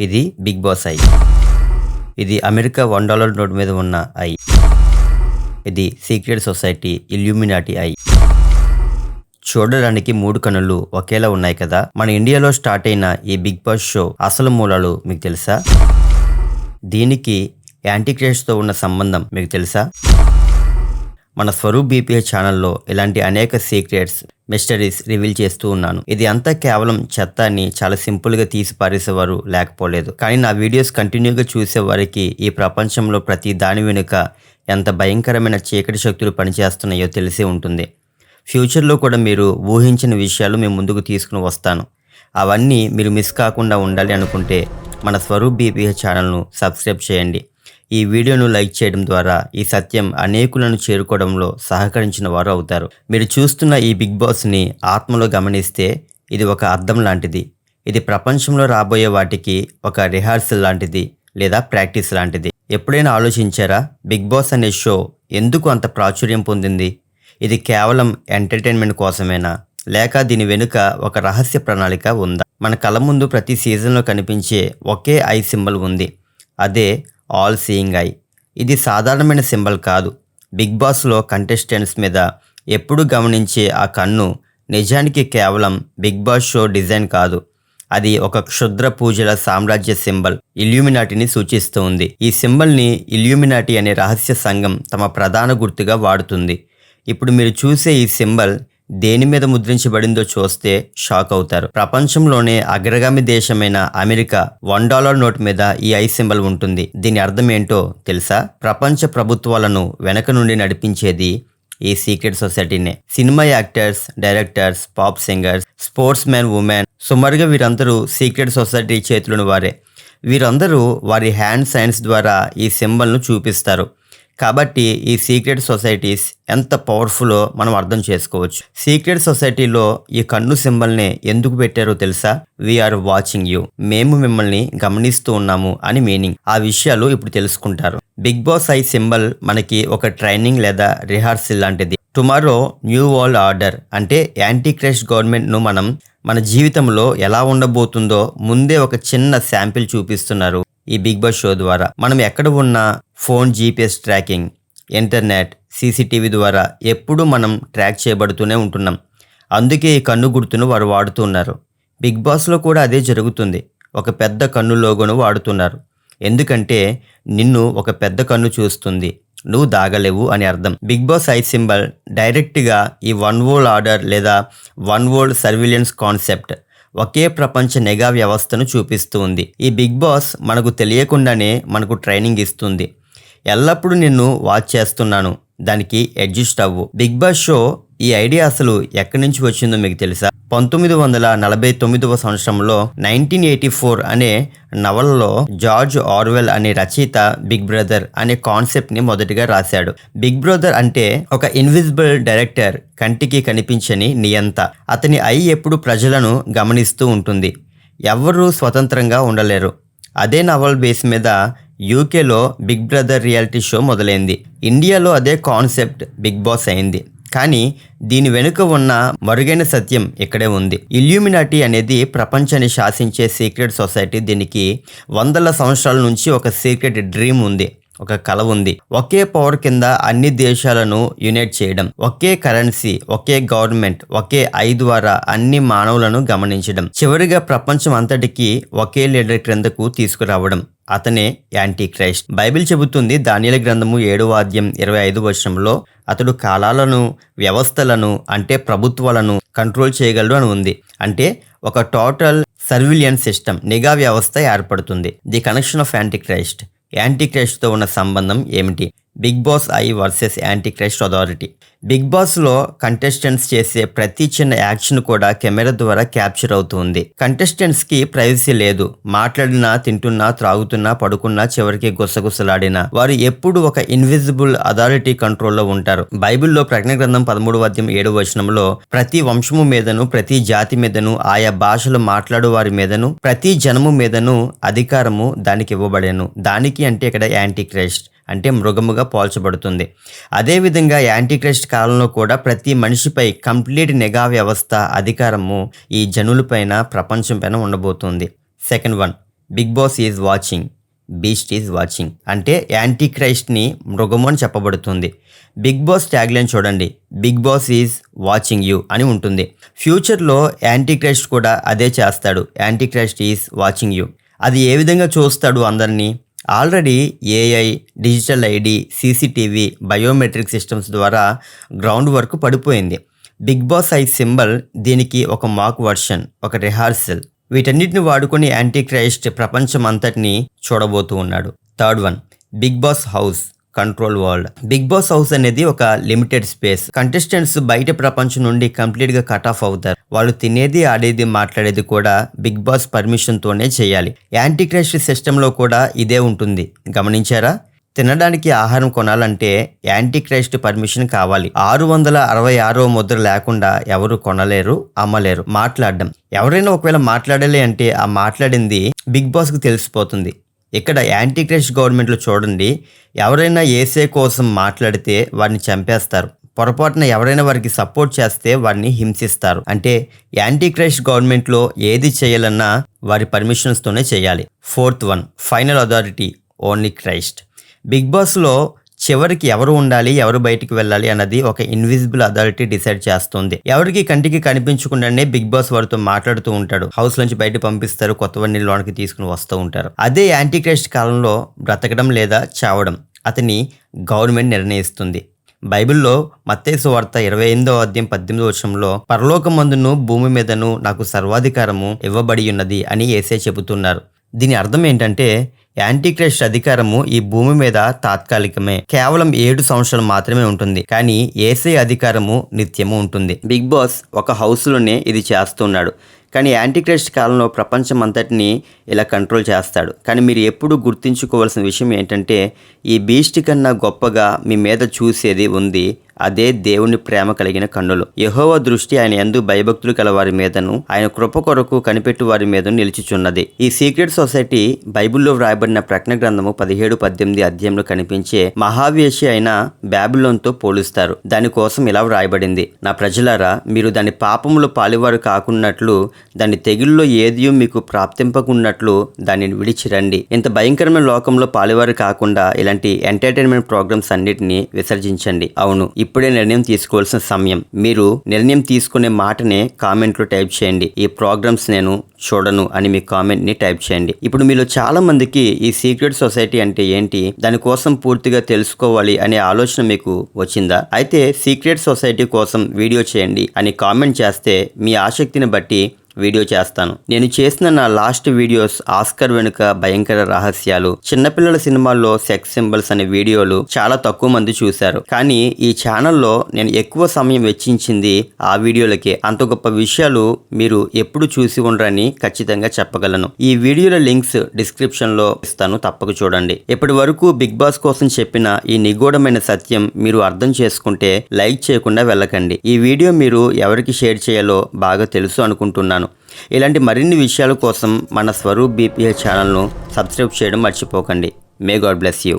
ఇది big Boss eye. ఇది America one dollar note మీద ఉన్న ఐ. ఇది సీక్రెట్ సొసైటీ ఇల్యూమినాటి ఐ. చూడడానికి మూడు కనులు ఒకేలా ఉన్నాయి కదా? మన ఇండియాలో స్టార్ట్ అయిన ఈ బిగ్ బాస్ షో అసలు మూలాలు మీకు తెలుసా? దీనికి యాంటీక్రేష్తో ఉన్న సంబంధం మీకు తెలుసా? మన స్వరూప్ బీపీఏ ఛానల్లో ఇలాంటి అనేక సీక్రెట్స్ మిస్టరీస్ రివీల్ చేస్తూ ఉన్నాను. ఇది అంతా కేవలం చెత్తాన్ని చాలా సింపుల్గా తీసి పారేసేవారు లేకపోలేదు. కానీ నా వీడియోస్ కంటిన్యూగా చూసే వారికి ఈ ప్రపంచంలో ప్రతి దాని వెనుక ఎంత భయంకరమైన చీకటి శక్తులు పనిచేస్తున్నాయో తెలిసి ఉంటుంది. ఫ్యూచర్లో కూడా మీరు ఊహించిన విషయాలు మేము ముందుకు తీసుకుని వస్తాను. అవన్నీ మీరు మిస్ కాకుండా ఉండాలి అనుకుంటే మన స్వరూప్ బీపీఏ ఛానల్ను సబ్స్క్రైబ్ చేయండి. ఈ వీడియోను లైక్ చేయడం ద్వారా ఈ సత్యం అనేకులను చేరుకోవడంలో సహకరించిన వారు అవుతారు. మీరు చూస్తున్న ఈ బిగ్ బాస్ని ఆత్మలో గమనిస్తే ఇది ఒక అర్థం లాంటిది. ఇది ప్రపంచంలో రాబోయే వాటికి ఒక రిహార్సల్ లాంటిది లేదా ప్రాక్టీస్ లాంటిది. ఎప్పుడైనా ఆలోచించారా బిగ్ బాస్ అనే షో ఎందుకు అంత ప్రాచుర్యం పొందింది? ఇది కేవలం ఎంటర్టైన్మెంట్ కోసమేనా? లేక దీని వెనుక ఒక రహస్య ప్రణాళిక ఉందా? మన కళ్ళ ముందు ప్రతి సీజన్లో కనిపించే ఒకే ఐ సింబల్ ఉంది. అదే ఆల్ సీయింగ్ ఐ. ఇది సాధారణమైన సింబల్ కాదు. బిగ్ బాస్లో కంటెస్టెంట్స్ మీద ఎప్పుడు గమనించే ఆ కన్ను నిజానికి కేవలం బిగ్ బాస్ షో డిజైన్ కాదు. అది ఒక క్షుద్ర పూజల సామ్రాజ్య సింబల్ ఇల్యూమినాటిని సూచిస్తుంది. ఈ సింబల్ని ఇల్యూమినాటి అనే రహస్య సంఘం తమ ప్రధాన గుర్తుగా వాడుతుంది. ఇప్పుడు మీరు చూసే ఈ సింబల్ దేని మీద ముద్రించబడిందో చూస్తే షాక్ అవుతారు. ప్రపంచంలోనే అగ్రగామి దేశమైన అమెరికా వన్ డాలర్ నోట్ మీద ఈ ఐ సింబల్ ఉంటుంది. దీని అర్థం ఏంటో తెలుసా? ప్రపంచ ప్రభుత్వాలను వెనక నుండి నడిపించేది ఈ సీక్రెట్ సొసైటీనే. Cinema actors directors pop singers sportsman women సుమారుగా వీరందరూ సీక్రెట్ సొసైటీ చేతులను వారే. వీరందరూ వారి హ్యాండ్ సైన్స్ ద్వారా ఈ సింబల్ను చూపిస్తారు. కాబట్టి ఈ సీక్రెట్ సొసైటీస్ ఎంత పవర్ఫుల్లో మనం అర్థం చేసుకోవచ్చు? సీక్రెట్ సొసైటీలో ఈ కన్ను సింబల్ని ఎందుకు పెట్టారో తెలుసా? వీఆర్ వాచింగ్ యూ మేము మిమ్మల్ని గమనిస్తూ ఉన్నాము అని మీనింగ్ ఆ విషయాలు ఇప్పుడు తెలుసుకుంటారు. బిగ్ బాస్ ఐ సింబల్ మనకి ఒక ట్రైనింగ్ లేదా రిహార్సల్ లాంటిది. టుమారో న్యూ వరల్డ్ ఆర్డర్ అంటే యాంటీ క్రష్ గవర్నమెంట్ను మనం మన జీవితంలో ఎలా ఉండబోతుందో ముందే ఒక చిన్న శాంపిల్ చూపిస్తున్నారు. ఈ బిగ్ బాస్ షో ద్వారా. మనం ఎక్కడ ఉన్నా phone GPS tracking internet CCTV ద్వారా ఎప్పుడూ మనం ట్రాక్ చేయబడుతూనే ఉంటున్నాం. అందుకే ఈ కన్ను గుర్తును వారు వాడుతున్నారు బిగ్ బాస్లో కూడా అదే జరుగుతుంది. ఒక పెద్ద కన్ను లోగోను వాడుతున్నారు. ఎందుకంటే నిన్ను ఒక పెద్ద కన్ను చూస్తుంది. నువ్వు దాగలేవు అని అర్థం. బిగ్ బాస్ ఐ సింబల్ డైరెక్ట్గా ఈ వన్ వరల్డ్ ఆర్డర్ లేదా వన్ వరల్డ్ సర్విలియన్స్ కాన్సెప్ట్ ఒకే ప్రపంచ నిఘా వ్యవస్థను చూపిస్తుంది. ఈ బిగ్ బాస్ మనకు తెలియకుండానే మనకు ట్రైనింగ్ ఇస్తుంది. ఎల్లప్పుడూ నిన్ను వాచ్ చేస్తున్నాను. దానికి అడ్జస్ట్ అవ్వు బిగ్ బాస్ షో ఈ ఐడియా అసలు ఎక్కడి నుంచి వచ్చిందో మీకు తెలుసా? పంతొమ్మిది వందల నలభై తొమ్మిదవ సంవత్సరంలో నైన్టీన్ ఎయిటీ ఫోర్ అనే నవలలో జార్జ్ ఆర్వెల్ అనే రచయిత బిగ్ బ్రదర్ అనే కాన్సెప్ట్ని మొదటిగా రాశాడు. బిగ్ బ్రదర్ అంటే ఒక ఇన్విజిబుల్ డైరెక్టర్ కంటికి కనిపించని నియంత. అతని ఐ ఎప్పుడు ప్రజలను గమనిస్తూ ఉంటుంది. ఎవ్వరూ స్వతంత్రంగా ఉండలేరు. అదే నవల్ బేస్ మీద యూకేలో బిగ్ బ్రదర్ రియాలిటీ షో మొదలైంది. ఇండియాలో అదే కాన్సెప్ట్ బిగ్ బాస్ అయింది. కానీ దీని వెనుక ఉన్న మరుగైన సత్యం ఇక్కడే ఉంది. ఇల్యూమినాటీ అనేది ప్రపంచాన్ని శాసించే సీక్రెట్ సొసైటీ. దీనికి వందల సంవత్సరాల నుంచి ఒక సీక్రెట్ డ్రీమ్ ఉంది. ఒక కల ఉంది. ఒకే పవర్ కింద అన్ని దేశాలను యునైట్ చేయడం ఒకే కరెన్సీ ఒకే గవర్నమెంట్ ఒకే ఐ ద్వారా అన్ని మానవులను గమనించడం చివరిగా ప్రపంచం అంతటికి ఒకే లీడర్ క్రిందకు తీసుకురావడం. అతనే యాంటీ క్రైస్ట్ బైబిల్ చెబుతుంది దానియల గ్రంథము ఏడవ అధ్యాయం ఇరవై ఐదు వర్షంలో అతడు కాలాలను వ్యవస్థలను అంటే ప్రభుత్వాలను కంట్రోల్ చేయగలడు అని ఉంది. అంటే ఒక టోటల్ సర్విలియన్స్ సిస్టమ్ నిఘా వ్యవస్థ ఏర్పడుతుంది. The connection of anti Christ యాంటీక్రైస్ట్తో ఉన్న సంబంధం ఏమిటి? Big Boss eye versus anti Christ authority. Big బాస్లో కంటెస్టెంట్స్ చేసే ప్రతి చిన్న యాక్షన్ కూడా కెమెరా ద్వారా క్యాప్చర్ అవుతుంది. కంటెస్టెంట్స్కి ప్రైవసీ లేదు. మాట్లాడినా తింటున్నా త్రాగుతున్నా పడుకున్నా చివరికి గుసగుసలాడినా. వారు ఎప్పుడు ఒక ఇన్విజిబుల్ అథారిటీ కంట్రోల్లో ఉంటారు. బైబిల్లో ప్రజ్ఞ గ్రంథం పదమూడు వద్యం ఏడు వచనంలో ప్రతి వంశము మీదను ప్రతి జాతి మీదను ఆయా భాషలు మాట్లాడు వారి మీదను ప్రతి జనము మీదను అధికారము దానికి ఇవ్వబడేను. దానికి అంటే ఇక్కడ యాంటీ క్రైస్ట్ అంటే మృగముగా పోల్చబడుతుంది. అదేవిధంగా యాంటీక్రైస్ట్ కాలంలో కూడా ప్రతి మనిషిపై కంప్లీట్ నిఘా వ్యవస్థ అధికారము ఈ జనులపైన ప్రపంచం పైన ఉండబోతుంది. Second one Big Boss is watching beast is watching అంటే యాంటీ క్రైస్ట్ని మృగము అని చెప్పబడుతుంది. బిగ్ బాస్ ట్యాగ్లైన్ చూడండి Big Boss is watching you అని ఉంటుంది. ఫ్యూచర్లో యాంటీ క్రైస్ట్ కూడా అదే చేస్తాడు anti Christ is watching you. అది ఏ విధంగా చూస్తాడు అందరినీ? Already AI digital ID CCTV biometric systems ద్వారా గ్రౌండ్ వర్క్ పడిపోయింది. బిగ్ బాస్ ఐ సింబల్ దీనికి ఒక మాక్ వర్షన్ ఒక రిహార్సల్. వీటన్నిటిని వాడుకొని యాంటీ క్రైస్ట్ ప్రపంచం అంతటిని చూడబోతూ ఉన్నాడు. Third one Big Boss house. Control world. Big Boss house అనేది ఒక లిమిటెడ్ స్పేస్. కంటెస్టెంట్స్ బయట ప్రపంచం నుండి కంప్లీట్గా కట్ ఆఫ్ అవుతారు. వాళ్ళు తినేది ఆడేది మాట్లాడేది కూడా బిగ్ బాస్ పర్మిషన్ తోనే చేయాలి. యాంటీ క్రైస్ట్ సిస్టమ్లో కూడా ఇదే ఉంటుంది. గమనించారా? తినడానికి ఆహారం కొనాలంటే యాంటీ క్రైస్ట్ పర్మిషన్ కావాలి. ఆరు వందల అరవై ఆరో ముద్ర లేకుండా ఎవరు కొనలేరు అమ్మలేరు. మాట్లాడడం. ఎవరైనా ఒకవేళ మాట్లాడాలి అంటే ఆ మాట్లాడింది బిగ్ బాస్కి తెలిసిపోతుంది. ఇక్కడ యాంటీ క్రైస్ట్ గవర్నమెంట్లో చూడండి ఎవరైనా ఏసే కోసం మాట్లాడితే వారిని చంపేస్తారు. పొరపాటున ఎవరైనా వారికి సపోర్ట్ చేస్తే వారిని హింసిస్తారు. అంటే యాంటీ క్రైస్ట్ గవర్నమెంట్లో ఏది చేయాలన్నా వారి పర్మిషన్స్తోనే చేయాలి. Fourth one final authority only Christ. Big బాస్లో చివరికి ఎవరు ఉండాలి ఎవరు బయటికి వెళ్ళాలి అన్నది ఒక ఇన్విజిబుల్ అథారిటీ డిసైడ్ చేస్తుంది. ఎవరికి కంటికి కనిపించకుండానే బిగ్ బాస్ వారితో మాట్లాడుతూ ఉంటాడు. హౌస్ నుంచి బయట పంపిస్తారు కొత్త లోనికి తీసుకుని వస్తూ ఉంటారు. అదే యాంటీ క్రైస్ట్ కాలంలో బ్రతకడం లేదా చావడం అతని గవర్నమెంట్ నిర్ణయిస్తుంది. బైబిల్లో మత్తేసు వార్త ఇరవై ఎనిమిదో అధ్యాయం పద్దెనిమిదో వచనంలో పరలోకమందును భూమి మీదను నాకు సర్వాధికారము ఇవ్వబడి ఉన్నది అని ఏసే చెబుతున్నారు. దీని అర్థం ఏంటంటే యాంటీక్రైస్ట్ అధికారము ఈ భూమి మీద తాత్కాలికమే. కేవలం ఏడు సంవత్సరాలు మాత్రమే ఉంటుంది. కానీ ఏసే అధికారము నిత్యము ఉంటుంది. బిగ్ బాస్ ఒక హౌస్లోనే ఇది చేస్తున్నాడు. కానీ యాంటీక్రైస్ట్ కాలంలో ప్రపంచం అంతటిని ఇలా కంట్రోల్ చేస్తాడు. కానీ మీరు ఎప్పుడూ గుర్తుంచుకోవాల్సిన విషయం ఏంటంటే ఈ బీస్ట్ కన్నా గొప్పగా మీ మీద చూసేది ఉంది అదే దేవుని ప్రేమ కలిగిన కన్నులు. యహోవ దృష్టి ఆయన ఎందు భయభక్తులు గల వారి మీదను ఆయన కృప కొరకు కనిపెట్టు వారి మీద నిలిచిచున్నది. ఈ సీక్రెట్ సొసైటీ బైబిల్లో వ్రాయబడిన ప్రకటన గ్రంథము పదిహేడు పద్దెనిమిది అధ్యాయంలో కనిపించే మహావేషి అయిన బ్యాబిలోన్తో పోలుస్తారు. దానికోసం ఇలా వ్రాయబడింది నా ప్రజలారా మీరు దాని పాపములు పాలివారు కాకున్నట్లు దాని తెగుల్లో ఏది మీకు ప్రాప్తింపకున్నట్లు దానిని విడిచిరండి. ఇంత భయంకరమైన లోకంలో పాలివారు కాకుండా ఇలాంటి ఎంటర్టైన్మెంట్ ప్రోగ్రామ్స్ అన్నిటిని విసర్జించండి. అవును ఇప్పుడే నిర్ణయం తీసుకోవాల్సిన సమయం. మీరు నిర్ణయం తీసుకునే మాటనే కామెంట్లో టైప్ చేయండి. ఈ ప్రోగ్రామ్స్ నేను చూడను అని మీ కామెంట్ని టైప్ చేయండి. ఇప్పుడు మీలో చాలా మందికి ఈ సీక్రెట్ సొసైటీ అంటే ఏంటి? దానికోసం పూర్తిగా తెలుసుకోవాలి అనే ఆలోచన మీకు వచ్చిందా? అయితే సీక్రెట్ సొసైటీ కోసం వీడియో చేయండి అని కామెంట్ చేస్తే మీ ఆసక్తిని బట్టి వీడియో చేస్తాను. నేను చేసిన నా లాస్ట్ వీడియోస్ ఆస్కర్ వెనుక భయంకర రహస్యాలు చిన్నపిల్లల సినిమాల్లో సెక్స్ సింబల్స్ అనే వీడియోలు చాలా తక్కువ మంది చూశారు. కానీ ఈ ఛానల్లో నేను ఎక్కువ సమయం వెచ్చించింది ఆ వీడియోలకే. అంత గొప్ప విషయాలు మీరు ఎప్పుడు చూసి ఉండరని ఖచ్చితంగా చెప్పగలను. ఈ వీడియోల లింక్స్ డిస్క్రిప్షన్లో ఇస్తాను తప్పక చూడండి. ఇప్పటి వరకు బిగ్ బాస్ కోసం చెప్పిన ఈ నిగూఢమైన సత్యం మీరు అర్థం చేసుకుంటే లైక్ చేయకుండా వెళ్ళకండి. ఈ వీడియో మీరు ఎవరికి షేర్ చేయాలో బాగా తెలుసు అనుకుంటున్నాను. ఇలాంటి మరిన్ని విషయాల కోసం మన స్వరూప్ బీపీఎల్ ఛానల్ను సబ్స్క్రైబ్ చేయడం మర్చిపోకండి. May God bless you